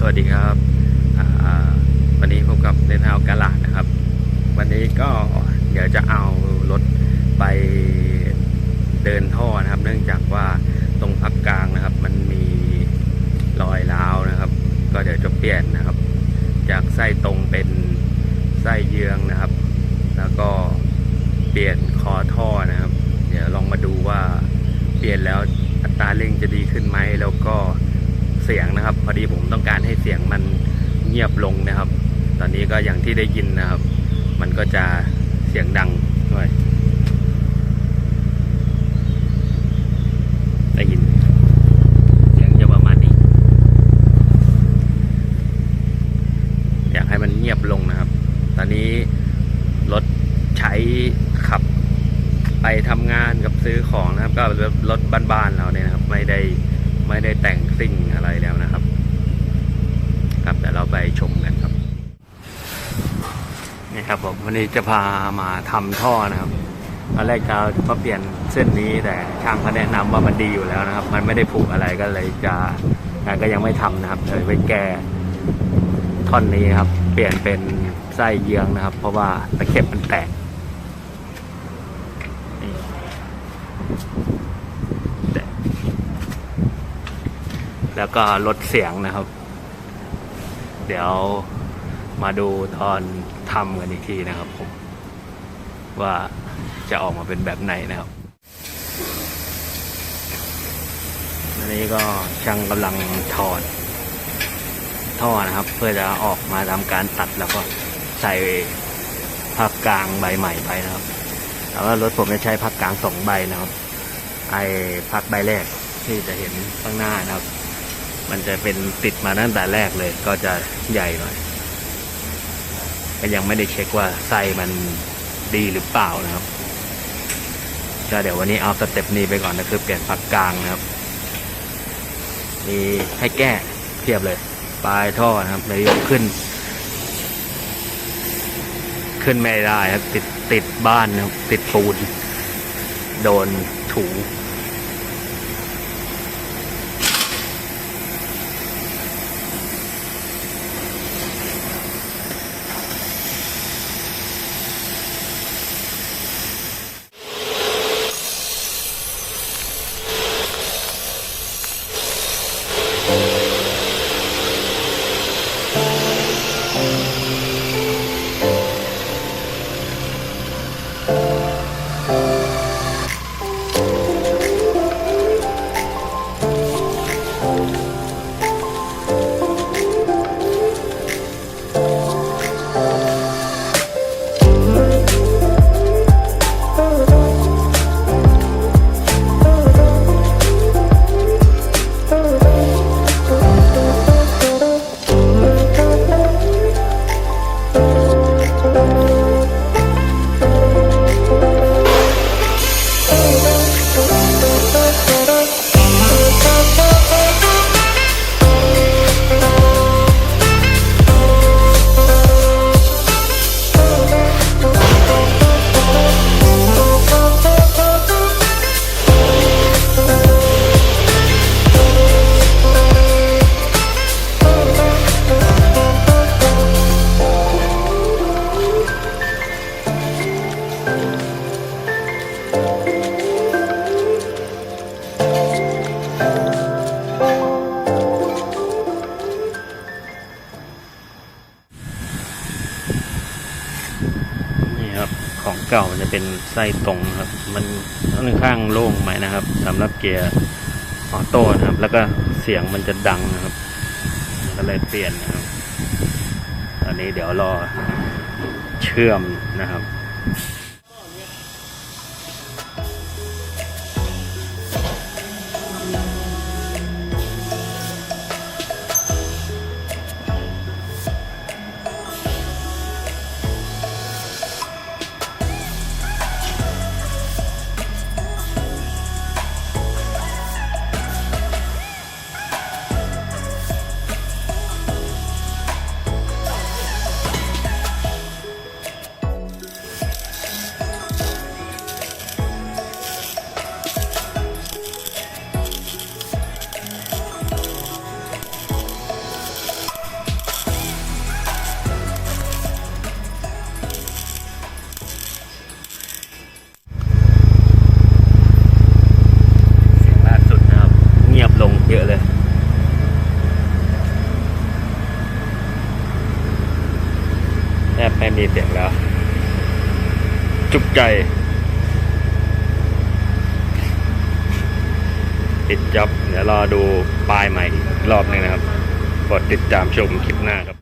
สวัสดีครับ วันนี้พบกับเดนทาวกาลาดนะครับ วันนี้ก็เดี๋ยวจะเอารถไปเดินท่อนะครับ เนื่องจากว่าตรงพักกลางนะครับ มันมีรอยร้าวนะครับ ก็เดี๋ยวจะเปลี่ยนนะครับ จากไส้ตรงเป็นไส้เยืองนะครับ แล้วก็เปลี่ยนคอท่อนะครับ เดี๋ยวลองมาดูว่าเปลี่ยนแล้วอัตราเร่งจะดีขึ้นไหมแล้วก็ เสียงนะครับ พอดีผมต้องการให้เสียงมันเงียบลงนะครับ ตอนนี้ก็อย่างที่ได้ยินนะครับ มันก็จะเสียงดังด้วยได้ยินเสียงจะประมาณนี้ อยากให้มันเงียบลงนะครับ ตอนนี้รถใช้ขับไปทำงานกับซื้อของนะครับ ก็รถบ้านๆเราเนี่ยนะครับ ไม่ได้ ไม่ได้แต่งซิ่งอะไรแล้วนะครับ ครับเดี๋ยวเราไปชมกันครับนี่ครับผมวันนี้จะพามาทำท่อนะครับตอนแรกจะมาเปลี่ยนเส้นนี้แต่ช่างเขาแนะนำว่ามันดีอยู่แล้วนะครับ มันไม่ได้ผุอะไรก็เลยจะก็ยังไม่ทำนะครับเลยไปแก้ท่อนนี้ครับ เปลี่ยนเป็นไส้เยืองนะครับ เพราะว่าตะเข็บมันแตกนี่แตก แล้วก็ลดเสียงนะครับ เดี๋ยวมาดูตอนทำกันอีกทีนะครับผม ว่าจะออกมาเป็นแบบไหนนะครับอันนี้ก็ช่างกำลังถอดท่อนะครับ เพื่อจะออกมาทำการตัดแล้วก็ใส่ภาคกลางใบใหม่ไปนะครับแล้วก็รถผมจะใช้ภาคกลางสองใบนะครับ ไอ้ภาคใบแรกที่จะเห็นข้างหน้านะครับ มันจะเป็นติดมาตั้งแต่แรกเลย ก็จะใหญ่หน่อยก็ยังไม่ได้เช็คว่าไส้มันดีหรือเปล่านะครับก็เดี๋ยววันนี้เอาสเต็ปนี้ไปก่อนนะคือเปลี่ยนพักกลางนะครับ มีให้แก้เทียบเลย ปลายท่อนะครับเลยยกขึ้น ขึ้นไม่ได้ครับ ติดติดบ้านนะครับ ติดปูน โดนถู ของเก่ามันจะเป็นไส้ตรงครับ มันค่อนข้างโล่งไหมนะครับสำหรับเกียร์ออโต้นะครับ แล้วก็เสียงมันจะดังนะครับก็เลยเปลี่ยนนะครับ ตอนนี้เดี๋ยวรอเชื่อมนะครับ ไม่มีเสียงแล้ว จุกใจปิดจ็อบ เดี๋ยวรอดูปลายใหม่อีกรอบนึงนะครับกดติดตามชมคลิปหน้าครับ